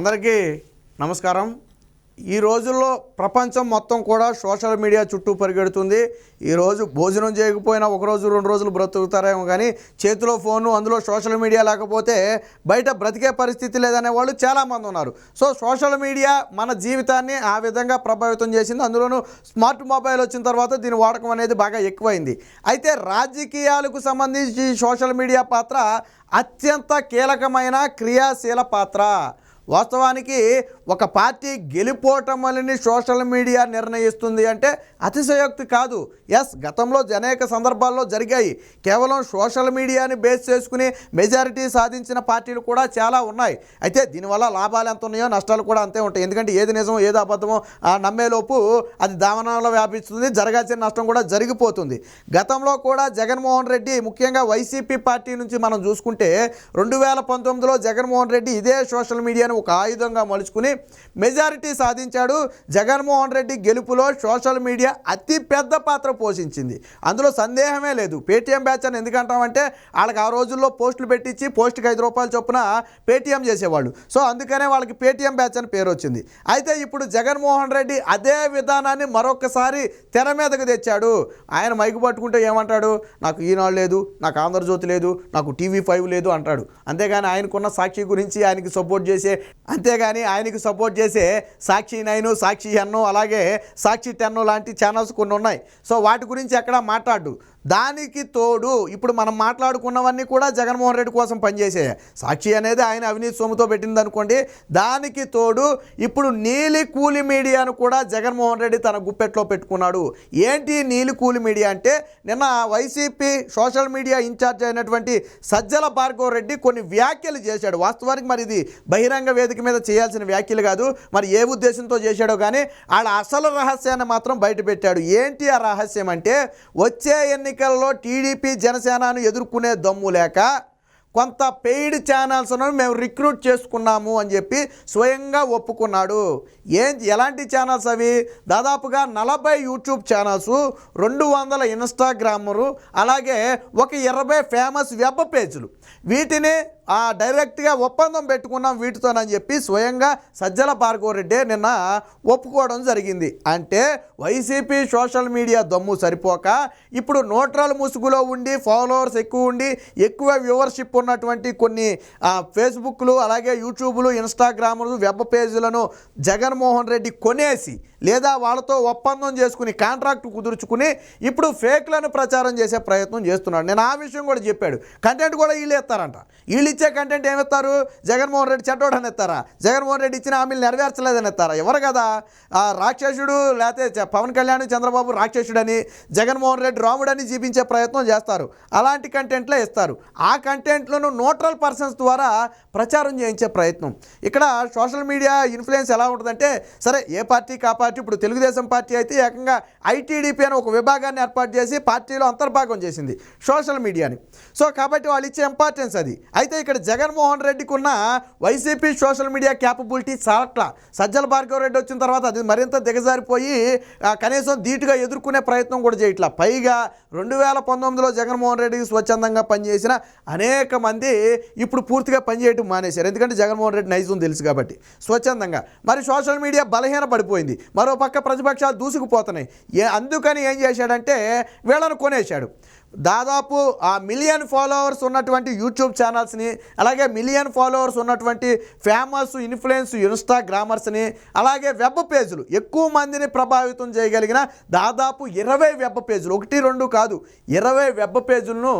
అందరికీ నమస్కారం. ఈ రోజుల్లో ప్రపంచం మొత్తం కూడా సోషల్ మీడియా చుట్టూ పరిగెడుతుంది. ఈరోజు భోజనం చేయకపోయినా ఒక రోజు రెండు రోజులు బ్రతుకుతారేమో కానీ చేతిలో ఫోను అందులో సోషల్ మీడియా లేకపోతే బయట బ్రతికే పరిస్థితి లేదనే వాళ్ళు చాలామంది ఉన్నారు. సో సోషల్ మీడియా మన జీవితాన్ని ఆ విధంగా ప్రభావితం చేసింది. అందులోనూ స్మార్ట్ మొబైల్ వచ్చిన తర్వాత దీని వాడకం అనేది బాగా ఎక్కువైంది. అయితే రాజకీయాలకు సంబంధించి సోషల్ మీడియా పాత్ర అత్యంత కీలకమైన క్రియాశీల పాత్ర. వాస్తవానికి ఒక పార్టీ గెలిపోవటమని సోషల్ మీడియా నిర్ణయిస్తుంది అంటే అతిశయోక్తి కాదు. ఎస్ గతంలో అనేక సందర్భాల్లో జరిగాయి. కేవలం సోషల్ మీడియాని బేస్ చేసుకుని మెజారిటీ సాధించిన పార్టీలు కూడా చాలా ఉన్నాయి. అయితే దీనివల్ల లాభాలు ఎంత ఉన్నాయో నష్టాలు కూడా అంతే ఉంటాయి. ఎందుకంటే ఏది నిజమో ఏది అబద్ధమో ఆ నమ్మేలోపు అది దావనంలో వ్యాపిస్తుంది జరగాల్సిన నష్టం కూడా జరిగిపోతుంది. గతంలో కూడా జగన్మోహన్ రెడ్డి ముఖ్యంగా వైసీపీ పార్టీ నుంచి మనం చూసుకుంటే రెండు వేల పంతొమ్మిదిలో జగన్మోహన్ రెడ్డి ఇదే సోషల్ మీడియాను ఒక ఆయుధంగా మలుచుకుని మెజారిటీ సాధించాడు. జగన్మోహన్ రెడ్డి గెలుపులో సోషల్ మీడియా అతి పెద్ద పాత్ర పోషించింది. అందులో సందేహమే లేదు. పేటీఎం బ్యాచ్ అని ఎందుకంటామంటే వాళ్ళకి ఆ రోజుల్లో పోస్టులు పెట్టించి పోస్ట్కి ఐదు రూపాయల చొప్పున పేటీఎం చేసేవాళ్ళు. సో అందుకనే వాళ్ళకి పేటీఎం బ్యాచ్ అని పేరు వచ్చింది. అయితే ఇప్పుడు జగన్మోహన్ రెడ్డి అదే విధానాన్ని మరొకసారి తెర మీదకు తెచ్చాడు. ఆయన మైకు పట్టుకుంటే ఏమంటాడు? నాకు ఈనాడు లేదు నాకు ఆంధ్రజ్యోతి లేదు నాకు టీవీ ఫైవ్ లేదు అంటాడు. అంతేగాని ఆయనకున్న సాక్షి గురించి ఆయనకి సపోర్ట్ చేసే అంతేగాని ఆయనకి సపోర్ట్ చేసే సాక్షి నైన్ సాక్షి ఎన్నో అలాగే సాక్షి టెన్ లాంటి ఛానల్స్ కొన్ని ఉన్నాయి. సో వాటి గురించి ఎక్కడ మాట్లాడు. దానికి తోడు ఇప్పుడు మనం మాట్లాడుకున్నవన్నీ కూడా జగన్మోహన్ రెడ్డి కోసం పనిచేసాయి సాక్షి అనేది ఆయన అవినీతి సొమ్ముతో పెట్టింది అనుకోండి. దానికి తోడు ఇప్పుడు నీలి కూలి మీడియాను కూడా జగన్మోహన్ రెడ్డి తన గుప్పెట్లో పెట్టుకున్నాడు. ఏంటి నీలి కూలి మీడియా అంటే నిన్న వైసీపీ సోషల్ మీడియా ఇన్ఛార్జ్ అయినటువంటి సజ్జల భార్గవ రెడ్డి కొన్ని వ్యాఖ్యలు చేశాడు. వాస్తవానికి మరి ఇది బహిరంగ వేదిక మీద చేయాల్సిన వ్యాఖ్యలు కాదు మరి ఏ ఉద్దేశంతో చేశాడో కానీ వాళ్ళ అసలు రహస్యాన్ని మాత్రం బయటపెట్టాడు. ఏంటి ఆ రహస్యం అంటే వచ్చే ఎన్నికల్లో టీడీపీ జనసేనను ఎదుర్కొనే దమ్ము లేక కొంత పెయిడ్ ఛానల్స్ను మేము రిక్రూట్ చేసుకున్నాము అని చెప్పి స్వయంగా ఒప్పుకున్నాడు. ఏం ఎలాంటి ఛానల్స్ అవి? దాదాపుగా నలభై యూట్యూబ్ ఛానల్స్ రెండు వందల ఇన్స్టాగ్రామరు అలాగే ఒక ఇరవై ఫేమస్ వెబ్ పేజీలు. వీటిని ఆ డైరెక్ట్గా ఒప్పందం పెట్టుకున్నాం వీటితోనని చెప్పి స్వయంగా సజ్జల భార్గవ రెడ్డి నిన్న ఒప్పుకోవడం జరిగింది. అంటే వైసీపీ సోషల్ మీడియా దమ్ము సరిపోక ఇప్పుడు నోట్రల్ ముసుగులో ఉండి ఫాలోవర్స్ ఎక్కువ ఉండి ఎక్కువ వ్యూవర్షిప్ ఉన్నటువంటి కొన్ని ఫేస్బుక్లు అలాగే యూట్యూబ్లు ఇన్స్టాగ్రాములు వెబ్ పేజీలను జగన్మోహన్ రెడ్డి కొనేసి లేదా వాళ్ళతో ఒప్పందం చేసుకుని కాంట్రాక్ట్ కుదుర్చుకుని ఇప్పుడు ఫేక్లను ప్రచారం చేసే ప్రయత్నం చేస్తున్నాడు. నేను ఆ విషయం కూడా చెప్పాడు. కంటెంట్ కూడా వీళ్ళు ఇస్తారంట. వీళ్ళు ఇచ్చే కంటెంట్ ఏమిస్తారు జగన్మోహన్ రెడ్డి చెడ్డోడని ఇస్తారా? జగన్మోహన్ రెడ్డి ఇచ్చిన హామీలు నెరవేర్చలేదని ఇస్తారా? ఎవరు కదా? ఆ రాక్షసుడు లేకపోతే చ- పవన్ కళ్యాణ్ చంద్రబాబు రాక్షసుడని జగన్మోహన్ రెడ్డి రాముడని చూపించే ప్రయత్నం చేస్తారు. అలాంటి కంటెంట్లే ఇస్తారు. ఆ కంటెంట్లను న్యూట్రల్ పర్సన్స్ ద్వారా ప్రచారం చేయించే ప్రయత్నం. ఇక్కడ సోషల్ మీడియా ఇన్ఫ్లుయెన్స్ ఎలా ఉంటుందంటే సరే ఏ పార్టీ కాపాడు పార్టీ ఇప్పుడు తెలుగుదేశం పార్టీ అయితే ఏకంగా ఐటీడీపీ అని ఒక విభాగాన్ని ఏర్పాటు చేసి పార్టీలో అంతర్భాగం చేసింది సోషల్ మీడియాని. సో కాబట్టి వాళ్ళు ఇచ్చే ఇంపార్టెన్స్ అది. అయితే ఇక్కడ జగన్మోహన్ రెడ్డికి ఉన్న వైసీపీ సోషల్ మీడియా క్యాపబిలిటీ చాలట్ల. సజ్జల భార్గవ రెడ్డి వచ్చిన తర్వాత అది మరింత దిగజారిపోయి కనీసం ధీటుగా ఎదుర్కొనే ప్రయత్నం కూడా చేయట్లా. పైగా రెండు వేల పంతొమ్మిదిలో జగన్మోహన్ రెడ్డికి స్వచ్ఛందంగా పనిచేసిన అనేక మంది ఇప్పుడు పూర్తిగా పనిచేయటం మానేశారు. ఎందుకంటే జగన్మోహన్ రెడ్డి నైజం తెలుసు కాబట్టి. స్వచ్ఛందంగా. మరి సోషల్ మీడియా బలహీన పడిపోయింది మరో పక్క ప్రతిపక్షాలు దూసుకుపోతున్నాయి. ఏ అందుకని ఏం చేశాడంటే వీళ్ళను కొనేశాడు. దాదాపు ఆ మిలియన్ ఫాలోవర్స్ ఉన్నటువంటి యూట్యూబ్ ఛానల్స్ని అలాగే మిలియన్ ఫాలోవర్స్ ఉన్నటువంటి ఫేమస్ ఇన్ఫ్లుయెన్స్ ఇన్స్టాగ్రామర్స్ని అలాగే వెబ్ పేజీలు ఎక్కువ మందిని ప్రభావితం చేయగలిగిన దాదాపు ఇరవై వెబ్ పేజీలు ఒకటి రెండు కాదు ఇరవై వెబ్ పేజీలను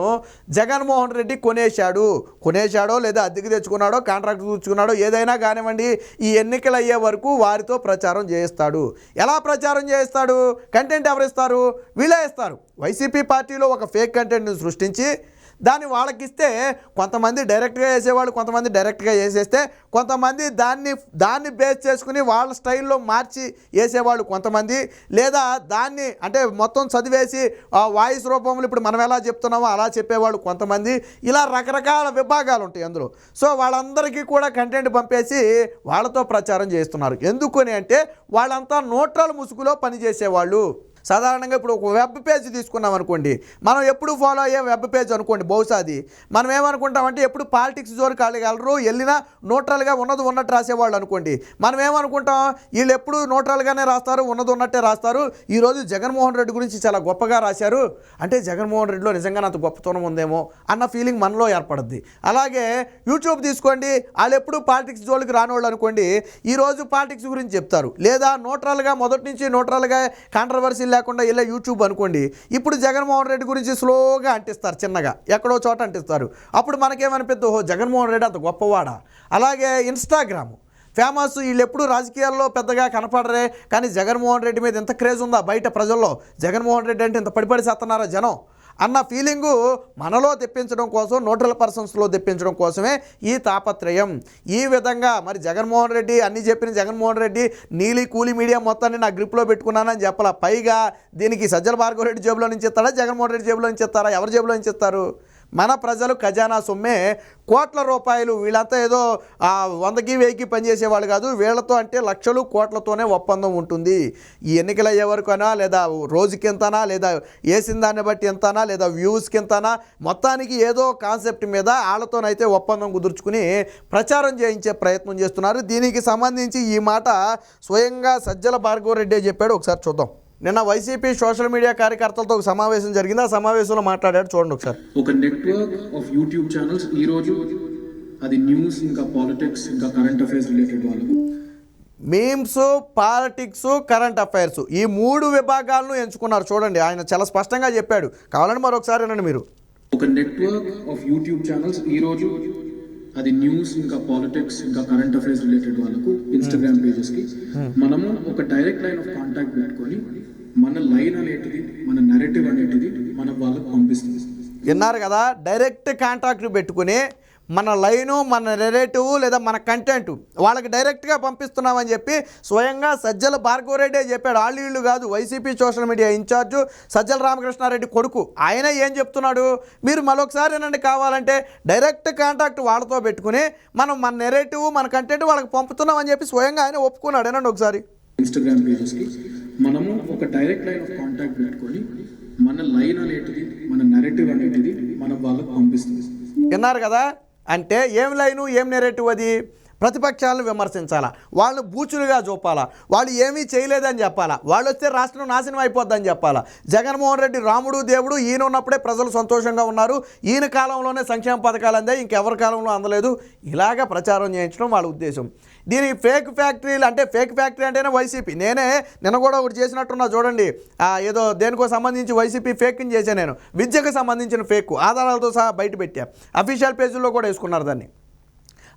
జగన్మోహన్ రెడ్డి కొనేశాడు. కొనేశాడో లేదా అద్దెకి తెచ్చుకున్నాడో కాంట్రాక్ట్ తెచ్చుకున్నాడో ఏదైనా కానివ్వండి ఈ ఎన్నికలు అయ్యే వరకు వారితో ప్రచారం చేయిస్తాడు. ఎలా ప్రచారం చేయిస్తాడు? కంటెంట్ ఎవరిస్తారు? వీళ్ళే ఇస్తారు. వైసీపీ పార్టీలో ఒక ఫేక్ కంటెంట్ని సృష్టించి దాన్ని వాళ్ళకిస్తే కొంతమంది డైరెక్ట్గా వేసేవాళ్ళు కొంతమంది డైరెక్ట్గా వేసేస్తే కొంతమంది దాన్ని దాన్ని బేస్ చేసుకుని వాళ్ళ స్టైల్లో మార్చి వేసేవాళ్ళు కొంతమంది. లేదా దాన్ని అంటే మొత్తం చదివేసి ఆ వాయిస్ రూపంలో ఇప్పుడు మనం ఎలా చెప్తున్నామో అలా చెప్పేవాళ్ళు కొంతమంది. ఇలా రకరకాల విభాగాలు ఉంటాయి అందులో. సో వాళ్ళందరికీ కూడా కంటెంట్ పంపేసి వాళ్ళతో ప్రచారం చేస్తున్నారు. ఎందుకని అంటే వాళ్ళంతా నోట్రాల ముసుగులో పనిచేసేవాళ్ళు. సాధారణంగా ఇప్పుడు ఒక వెబ్ పేజ్ తీసుకున్నాం అనుకోండి మనం ఎప్పుడు ఫాలో అయ్యే వెబ్ పేజ్ అనుకోండి బహుశా అది. మనం ఏమనుకుంటామంటే ఎప్పుడు పాలిటిక్స్ జోరు కాగలరు వెళ్ళినా న్యూట్రల్గా ఉన్నది ఉన్నట్టు రాసేవాళ్ళు అనుకోండి. మనం ఏమనుకుంటాం వీళ్ళు ఎప్పుడు న్యూట్రల్గానే రాస్తారు ఉన్నది ఉన్నట్టే రాస్తారు. ఈరోజు జగన్మోహన్ రెడ్డి గురించి చాలా గొప్పగా రాశారు. అంటే జగన్మోహన్ రెడ్డిలో నిజంగా అంత గొప్పతనం ఉందేమో అన్న ఫీలింగ్ మనలో ఏర్పడుద్ది. అలాగే యూట్యూబ్ తీసుకోండి వాళ్ళు ఎప్పుడు పాలిటిక్స్ జోలికి రానివాళ్ళు అనుకోండి ఈరోజు పాలిటిక్స్ గురించి చెప్తారు. లేదా న్యూట్రల్గా మొదటి నుంచి న్యూట్రల్గా కాంట్రవర్సీ లేకుండా ఇలా యూట్యూబ్ అనుకోండి ఇప్పుడు జగన్మోహన్ రెడ్డి గురించి స్లోగా అంటిస్తారు చిన్నగా. ఎక్కడో చోట అంటిస్తారు. అప్పుడు మనకేమనిపిద్దు? ఓహో జగన్మోహన్ రెడ్డి అంత గొప్పవాడా? అలాగే ఇన్స్టాగ్రామ్. ఫేమస్ వీళ్ళు ఎప్పుడు రాజకీయాల్లో పెద్దగా కనపడరే కానీ జగన్మోహన్ రెడ్డి మీద ఇంత క్రేజ్ ఉందా బయట ప్రజల్లో? జగన్మోహన్ రెడ్డి అంటే ఇంత పడిపడి చేస్తున్నారా జనం? అన్న ఫీలింగు మనలో తెప్పించడం కోసం న్యూట్రల్ పర్సన్స్లో తెప్పించడం కోసమే ఈ తాపత్రయం. ఈ విధంగా మరి జగన్మోహన్ రెడ్డి అన్ని చెప్పిన జగన్మోహన్ రెడ్డి నీలి కూలి మీడియా మొత్తాన్ని నా గ్రిప్లో పెట్టుకున్నానని చెప్పాల? పైగా దీనికి సజ్జల భార్గవ రెడ్డి జేబులో నుంచి ఇస్తారా జగన్మోహన్ రెడ్డి జేబులో నుంచి ఇస్తారా? ఎవరి జేబులో నుంచి ఇస్తారు? మన ప్రజలు ఖజానా సొమ్మే కోట్ల రూపాయలు వీళ్ళంతా ఏదో వందకి వెయ్యికి పనిచేసేవాళ్ళు కాదు వీళ్ళతో అంటే లక్షలు కోట్లతోనే ఒప్పందం ఉంటుంది. ఈ ఎన్నికలు అయ్యే వరకునా లేదా రోజుకి ఎంతనా లేదా వేసిన దాన్ని బట్టి ఎంతనా లేదా వ్యూస్కి ఎంతనా మొత్తానికి ఏదో కాన్సెప్ట్ మీద వాళ్ళతోనైతే ఒప్పందం కుదుర్చుకుని ప్రచారం చేయించే ప్రయత్నం చేస్తున్నారు. దీనికి సంబంధించి ఈ మాట స్వయంగా సజ్జల భార్గవరెడ్డి చెప్పాడు. ఒకసారి చూద్దాం. నిన్న వైసీపీ సోషల్ మీడియా కార్యకర్తలతో ఒక సమావేశం జరిగింది. ఆ సమావేశంలో మాట్లాడాడు చూడండి ఒకసారి. ఒక నెట్వర్క్ ఆఫ్ యూట్యూబ్ ఛానల్స్ ఈ రోజు అది న్యూస్ ఇంకా పాలిటిక్స్ ఇంకా కరెంట్ అఫైర్స్ రిలేటెడ్ వాళ్ళకు. మీమ్స్ పాలిటిక్స్ కరెంట్ అఫైర్స్ ఈ మూడు విభాగాలను ఎంచుకున్నారు. చూడండి ఆయన చాలా స్పష్టంగా చెప్పాడు. కావాలని మరొకసారి వినండి మీరు. ఒక నెట్వర్క్ ఆఫ్ యూట్యూబ్ ఛానల్స్ ఈ రోజు అది న్యూస్ ఇంకా పాలిటిక్స్ ఇంకా కరెంట్ అఫైర్స్ రిలేటెడ్ వాళ్ళకు ఇన్స్టాగ్రామ్ పేజెస్కి మనము ఒక డైరెక్ట్ లైన్ ఆఫ్ కాంటాక్ట్ పెట్టుకొని మన లైన్ అనేటిది మన నెరేటివ్ అనేటిది మనం వాళ్ళకు పంపిస్తుంది. విన్నారు కదా? డైరెక్ట్ కాంటాక్ట్ పెట్టుకుని మన లైను మన రిలేటివ్ లేదా మన కంటెంట్ వాళ్ళకి డైరెక్ట్గా పంపిస్తున్నామని చెప్పి స్వయంగా సజ్జల భార్గవరెడ్డి చెప్పాడు. వాళ్ళు వీళ్ళు కాదు YCP social media incharge Sajjala Ramakrishna Reddy కొడుకు. ఆయన ఏం చెప్తున్నాడు? మీరు మరొకసారి ఏనండి కావాలంటే డైరెక్ట్ కాంటాక్ట్ వాళ్ళతో పెట్టుకుని మనం మన నెరేటివ్ మన కంటెంట్ వాళ్ళకి పంపుతున్నామని చెప్పి స్వయంగా ఆయన ఒప్పుకున్నాడు. ఏనండి ఒకసారి. ఇన్స్టాగ్రామ్ పేజెస్కి మనము ఒక డైరెక్ట్ లైన్ ఆఫ్ కాంటాక్ట్ పెట్టుకొని మన లైన్ అనేటిది మన నెరేటివ్ అనేటిది మనం వాళ్ళకు పంపిస్తుంది విన్నారు కదా? అంటే ఏం లైను ఏం నెరేటివ్ అది? ప్రతిపక్షాలను విమర్శించాలా? వాళ్ళని బూచులుగా చూపాలా? వాళ్ళు ఏమీ చేయలేదని చెప్పాలా? వాళ్ళు వస్తే రాష్ట్రం నాశనం అయిపోద్దని చెప్పాలా? జగన్మోహన్ రెడ్డి రాముడు దేవుడు ఈయన ఉన్నప్పుడే ప్రజలు సంతోషంగా ఉన్నారు. ఈయన కాలంలోనే సంక్షేమ పథకాలు అందాయి ఇంకెవరి కాలంలో అందలేదు. ఇలాగ ప్రచారం చేయించడం వాళ్ళ ఉద్దేశం. దీనికి ఫేక్ ఫ్యాక్టరీలు అంటే ఫేక్ ఫ్యాక్టరీ అంటేనే వైసీపీ. నేనే నిన్న కూడా ఒకటి చేసినట్టున్నా చూడండి. ఏదో దేనికో సంబంధించి వైసీపీ ఫేక్ని చేశాను నేను. విద్యకు సంబంధించిన ఫేక్. ఆధారాలతో సహా బయట పెట్టా. అఫీషియల్ పేజీల్లో కూడా వేసుకున్నారు దాన్ని.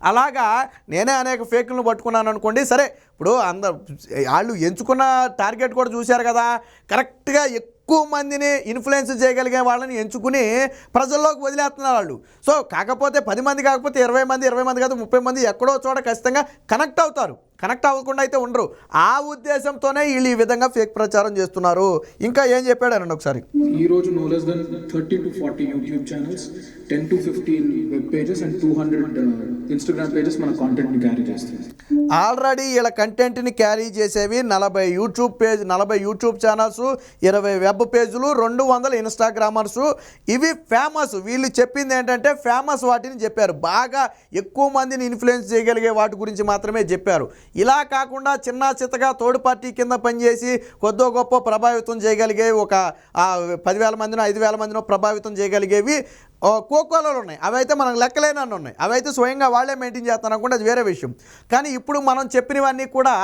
అలాగా నేనే అనేక ఫేక్లను పట్టుకున్నాను అనుకోండి సరే ఇప్పుడు అందరు వాళ్ళు ఎంచుకున్న టార్గెట్ కూడా చూశారు కదా కరెక్ట్గా ఎక్కువ మందిని ఇన్ఫ్లుయెన్స్ చేయగలిగే వాళ్ళని ఎంచుకుని ప్రజల్లోకి వదిలేస్తున్నారు వాళ్ళు. సో కాకపోతే పది మంది కాకపోతే ఇరవై మంది ఇరవై మంది కాదు ముప్పై మంది ఎక్కడో చోట ఖచ్చితంగా కనెక్ట్ అవుతారు. కనెక్ట్ అవ్వకుండా అయితే ఉండరు. ఆ ఉద్దేశంతోనే వీళ్ళు ఈ విధంగా ఫేక్ ప్రచారం చేస్తున్నారు. ఇంకా ఏం చెప్పాడనండి ఒకసారి? ఈ రోజు no less than thirty to forty YouTube channels ten to fifteen web pages and two hundred Instagram pages మన కాంటెంట్ని క్యారీ చేస్తుంది. ఆల్రెడీ వీళ్ళ కంటెంట్ని క్యారీ చేసేవి నలభై యూట్యూబ్ పేజ్ నలభై యూట్యూబ్ ఛానల్స్ ఇరవై వెబ్ పేజీలు రెండు వందల ఇన్స్టాగ్రామర్స్ ఇవి ఫేమస్ వీళ్ళు చెప్పింది ఏంటంటే ఫేమస్ వాటిని చెప్పారు. బాగా ఎక్కువ మందిని ఇన్ఫ్లుయెన్స్ చేయగలిగే వాటి గురించి మాత్రమే చెప్పారు. ఇలా కాకుండా చిన్న చిత్తగా థర్డ్ పార్టీ కింద పనిచేసి కొద్దో గొప్ప ప్రభావితం చేయగలిగేవి ఒక పదివేల మందినో ఐదు వేల మందినో ప్రభావితం చేయగలిగేవి కోకోలలో ఉన్నాయి. అవైతే మనకు లెక్కలేనన్ని ఉన్నాయి. అవైతే స్వయంగా వాళ్ళే మెయింటైన్ చేస్తాను అనుకుంటే అది వేరే విషయం. కానీ ఇప్పుడు మనం చెప్పినవన్నీ కూడా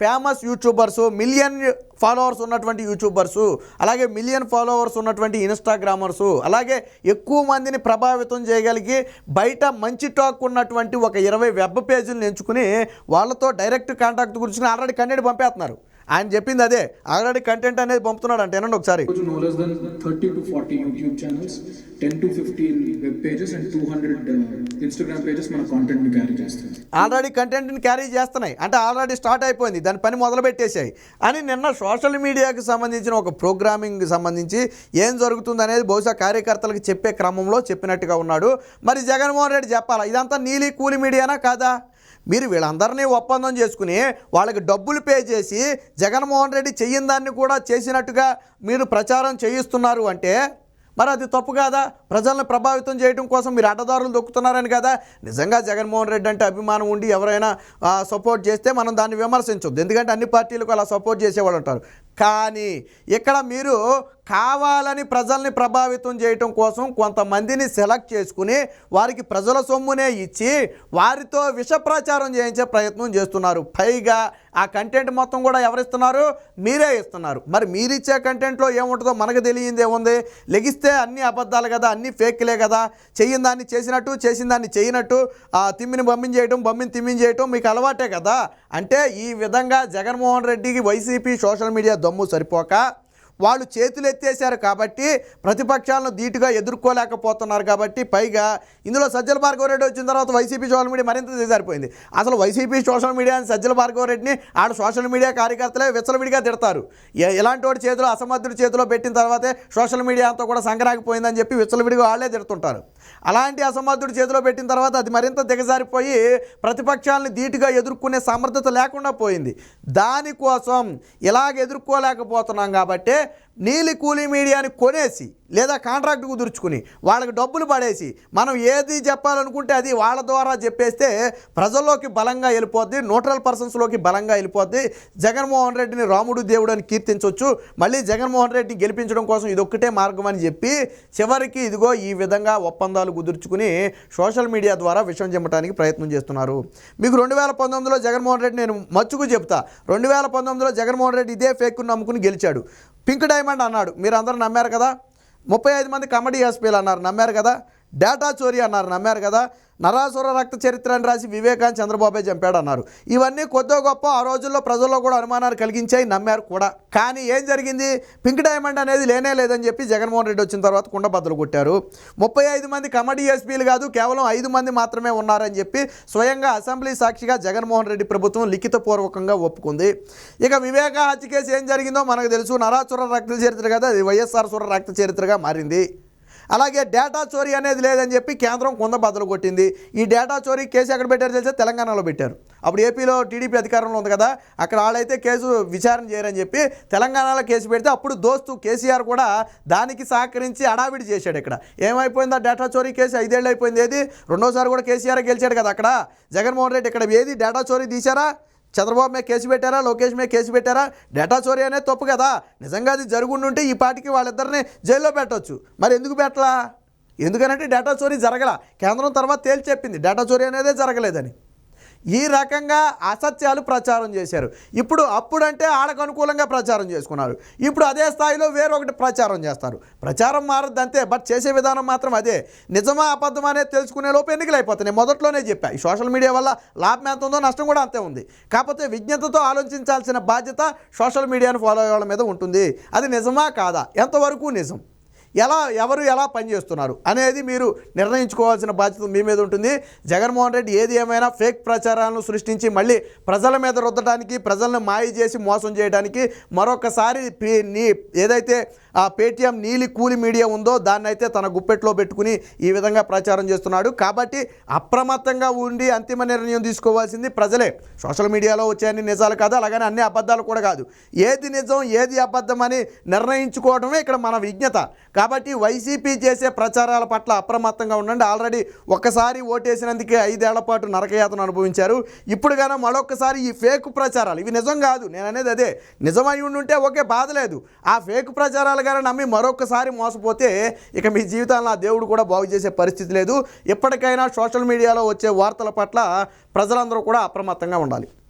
ఫేమస్ యూట్యూబర్సు మిలియన్ ఫాలోవర్స్ ఉన్నటువంటి యూట్యూబర్సు అలాగే మిలియన్ ఫాలోవర్స్ ఉన్నటువంటి ఇన్స్టాగ్రామర్స్ అలాగే ఎక్కువ మందిని ప్రభావితం చేయగలిగి బయట మంచి టాక్ ఉన్నటువంటి ఒక ఇరవై వెబ్ పేజీలను ఎంచుకుని వాళ్ళతో డైరెక్ట్ కాంటాక్ట్ గురించి ఆల్రెడీ కంటెంట్ పంపేస్తున్నారు. ఆయన చెప్పింది అదే. ఆల్రెడీ కంటెంట్ అనేది పంపుతున్నాడు అంటే. ఏనండి ఒకసారి. రోజు no less than thirty to forty YouTube channels ten to fifteen web pages and two hundred Instagram pages మన కాంటెంట్ని క్యారీ చేస్తుంది ఆల్రెడీ కంటెంట్ని క్యారీ చేస్తున్నాయి. అంటే ఆల్రెడీ స్టార్ట్ అయిపోయింది. దాని పని మొదలు పెట్టేశాయి అని నిన్న సోషల్ మీడియాకి సంబంధించిన ఒక ప్రోగ్రామింగ్ సంబంధించి ఏం జరుగుతుంది అనేది బహుశా కార్యకర్తలకు చెప్పే క్రమంలో చెప్పినట్టుగా ఉన్నాడు. మరి జగన్మోహన్ రెడ్డి చెప్పాలా? ఇదంతా నీలి కూలి మీడియానా కాదా? మీరు వీళ్ళందరినీ ఒప్పందం చేసుకుని వాళ్ళకి డబ్బులు పే చేసి జగన్మోహన్ రెడ్డి చెయ్యని దాన్ని కూడా చేసినట్టుగా మీరు ప్రచారం చేయిస్తున్నారు అంటే మరి అది తప్పు కాదా? ప్రజలను ప్రభావితం చేయడం కోసం మీరు అడ్డదారులు దొక్కుతున్నారని కదా? నిజంగా జగన్మోహన్ రెడ్డి అంటే అభిమానం ఉండి ఎవరైనా సపోర్ట్ చేస్తే మనం దాన్ని విమర్శించొద్దు. ఎందుకంటే అన్ని పార్టీలకు అలా సపోర్ట్ చేసేవాళ్ళు ఉంటారు. కానీ ఇక్కడ మీరు కావాలని ప్రజల్ని ప్రభావితం చేయటం కోసం కొంతమందిని సెలెక్ట్ చేసుకుని వారికి ప్రజల సొమ్మునే ఇచ్చి వారితో విష ప్రచారం చేయించే ప్రయత్నం చేస్తున్నారు. పైగా ఆ కంటెంట్ మొత్తం కూడా ఎవరిస్తున్నారు? మీరే ఇస్తున్నారు. మరి మీరిచ్చే కంటెంట్లో ఏముంటుందో మనకు తెలియంది ఏముంది? లెగిస్తే అన్ని అబద్ధాలు కదా అన్ని ఫేక్లే కదా. చెయ్యిన దాన్ని చేసినట్టు చేసిన దాన్ని చేయనట్టు ఆ తిమ్మిని బమ్మిని చేయటం బమ్మిని తిమ్మిని చేయటం మీకు అలవాటే కదా. అంటే ఈ విధంగా జగన్మోహన్ రెడ్డికి వైసీపీ సోషల్ మీడియా దమ్ము సరిపోక వాళ్ళు చేతులు ఎత్తేసారు కాబట్టి ప్రతిపక్షాలను ధీటుగా ఎదుర్కోలేకపోతున్నారు కాబట్టి పైగా ఇందులో సజ్జల భార్గవరెడ్డి వచ్చిన తర్వాత వైసీపీ సోషల్ మీడియా మరింత దిగజారిపోయింది. అసలు వైసీపీ సోషల్ మీడియాని సజ్జల భార్గవరెడ్డిని ఆడ సోషల్ మీడియా కార్యకర్తలే విచ్చలవిడిగా తిడతారు. ఎలాంటి వాడి చేతిలో అసమర్థుడి చేతిలో పెట్టిన తర్వాతే సోషల్ మీడియా అంతా కూడా సంకరాకపోయిందని చెప్పి విచ్చలవిడిగా వాళ్ళే తిడుతుంటారు. అలాంటి అసమర్థుడి చేతిలో పెట్టిన తర్వాత అది మరింత దిగజారిపోయి ప్రతిపక్షాలను ధీటుగా ఎదుర్కొనే సమర్థత లేకుండా పోయింది. దానికోసం ఇలాగ ఎదుర్కోలేకపోతున్నాం కాబట్టి నీలి కూలీ మీడియాని కొనేసి లేదా కాంట్రాక్ట్ కుదుర్చుకుని వాళ్ళకి డబ్బులు పడేసి మనం ఏది చెప్పాలనుకుంటే అది వాళ్ళ ద్వారా చెప్పేస్తే ప్రజల్లోకి బలంగా వెళ్ళిపోద్ది న్యూట్రల్ పర్సన్స్లోకి బలంగా వెళ్ళిపోద్ది. జగన్మోహన్ రెడ్డిని రాముడు దేవుడు అని కీర్తించవచ్చు మళ్ళీ జగన్మోహన్ రెడ్డిని గెలిపించడం కోసం ఇది ఒక్కటే మార్గం అని చెప్పి చివరికి ఇదిగో ఈ విధంగా ఒప్పందాలు కుదుర్చుకుని సోషల్ మీడియా ద్వారా విషయం చెప్పడానికి ప్రయత్నం చేస్తున్నారు. మీకు రెండు వేల పంతొమ్మిదిలో జగన్మోహన్ రెడ్డి నేను మచ్చుకు చెప్తా. రెండు వేల పంతొమ్మిదిలో జగన్మోహన్ రెడ్డి ఇదే ఫేక్ నమ్ముకుని గెలిచాడు. పింక్ డైమండ్ అన్నాడు. మీరు అందరూ నమ్మారు కదా? ముప్పై ఐదు మంది కమెడీ ఎస్పీలు అన్నారు. నమ్మారు కదా? డేటా చోరీ అన్నారు. నమ్మారు కదా? నరాసుర రక్త చరిత్ర అని రాసి వివేకాన్ని చంద్రబాబే చంపాడు అన్నారు ఇవన్నీ కొద్దో గొప్ప ఆ రోజుల్లో ప్రజల్లో కూడా అనుమానాలు కలిగించాయి నమ్మారు కూడా. కానీ ఏం జరిగింది? పింక్ డైమండ్ అనేది లేనే లేదని చెప్పి జగన్మోహన్ రెడ్డి వచ్చిన తర్వాత కుండబద్దలు కొట్టారు. ముప్పై ఐదు మంది కమడీ ఎస్పీలు కాదు కేవలం ఐదు మంది మాత్రమే ఉన్నారని చెప్పి స్వయంగా అసెంబ్లీ సాక్షిగా జగన్మోహన్ రెడ్డి ప్రభుత్వం లిఖితపూర్వకంగా ఒప్పుకుంది. ఇక వివేక హత్య కేసు ఏం జరిగిందో మనకు తెలుసు. నరాసుర రక్త చరిత్ర కదా అది వైఎస్ఆర్ సుర రక్త చరిత్రగా మారింది. అలాగే డేటా చోరీ అనేది లేదని చెప్పి కేంద్రం కొంద బద్దలు కొట్టింది. ఈ డేటా చోరీ కేసు ఎక్కడ పెట్టారు తెలిసే? తెలంగాణలో పెట్టారు. అప్పుడు ఏపీలో టీడీపీ అధికారంలో ఉంది కదా అక్కడ వాళ్ళైతే కేసు విచారణ చేయరని చెప్పి తెలంగాణలో కేసు పెడితే అప్పుడు దోస్తు కేసీఆర్ కూడా దానికి సహకరించి అడావిడి చేశాడు ఇక్కడ. ఏమైపోయింది ఆ డేటా చోరీ కేసు? ఐదేళ్ళు అయిపోయింది ఏది? రెండోసారి కూడా కేసీఆర్ గెలిచాడు కదా అక్కడ. జగన్మోహన్ రెడ్డి ఇక్కడ ఏది? డేటా చోరీ తీశారా? చంద్రబాబు మీద కేసు పెట్టారా? లోకేష్ మీద కేసు పెట్టారా? డేటా చోరీ అనేది తప్పు కదా. నిజంగా అది జరుగుండుంటే ఈ పాటికి వాళ్ళిద్దరిని జైల్లో పెట్టొచ్చు. మరి ఎందుకు పెట్టలా? ఎందుకనంటే డేటా చోరీ జరగల. కేంద్రం తర్వాత తేల్చి చెప్పింది. డేటా చోరీ అనేదే జరగలేదని. ఈ రకంగా అసత్యాలు ప్రచారం చేశారు. ఇప్పుడు అప్పుడంటే ఆడకు అనుకూలంగా ప్రచారం చేసుకున్నారు. ఇప్పుడు అదే స్థాయిలో వేరొకటి ప్రచారం చేస్తారు. ప్రచారం మారద్దు అంతే బట్ చేసే విధానం మాత్రం అదే. నిజమా అబద్ధమా అనేది తెలుసుకునే లోపు ఎన్నికలు అయిపోతున్నాయి. మొదట్లోనే చెప్పా ఈ సోషల్ మీడియా వల్ల లాభం ఎంత ఉందో నష్టం కూడా అంతే ఉంది. కాకపోతే విజ్ఞతతో ఆలోచించాల్సిన బాధ్యత సోషల్ మీడియాను ఫాలో అయ్యే వాళ్ళ మీద ఉంటుంది. అది నిజమా కాదా? ఎంతవరకు నిజం? ఎలా ఎవరు ఎలా పనిచేస్తున్నారు అనేది మీరు నిర్ణయించుకోవాల్సిన బాధ్యత మీ మీద ఉంటుంది. జగన్మోహన్ రెడ్డి ఏది ఏమైనా ఫేక్ ప్రచారాలను సృష్టించి మళ్ళీ ప్రజల మీద రుద్దడానికి ప్రజలను మాయ చేసి మోసం చేయడానికి మరొకసారి నీ ఏదైతే ఆ పేటీఎం నీలి కూలి మీడియా ఉందో దాన్ని అయితే తన గుప్పెట్లో పెట్టుకుని ఈ విధంగా ప్రచారం చేస్తున్నాడు. కాబట్టి అప్రమత్తంగా ఉండి అంతిమ నిర్ణయం తీసుకోవాల్సింది ప్రజలే. సోషల్ మీడియాలో వచ్చే నిజాలు కాదు అలాగని అన్ని అబద్ధాలు కూడా కాదు. ఏది నిజం ఏది అబద్ధం అని నిర్ణయించుకోవడమే ఇక్కడ మన విజ్ఞత. కాబట్టి వైసీపీ చేసే ప్రచారాల పట్ల అప్రమత్తంగా ఉండండి. ఆల్రెడీ ఒక్కసారి ఓటేసినందుకే ఐదేళ్ళ పాటు నరకయాతను అనుభవించారు. ఇప్పుడు కానీ మరొకసారి ఈ ఫేక్ ప్రచారాలు ఇవి నిజం కాదు నేను అనేది అదే. నిజమై ఉండుంటే ఓకే బాధ లేదు. ఆ ఫేక్ ప్రచారాలు కానీ నమ్మి మరొకసారి మోసపోతే ఇక మీ జీవితాలను ఆ దేవుడు కూడా బాగు చేసే పరిస్థితి లేదు. ఎప్పటికైనా సోషల్ మీడియాలో వచ్చే వార్తల పట్ల ప్రజలందరూ కూడా అప్రమత్తంగా ఉండాలి.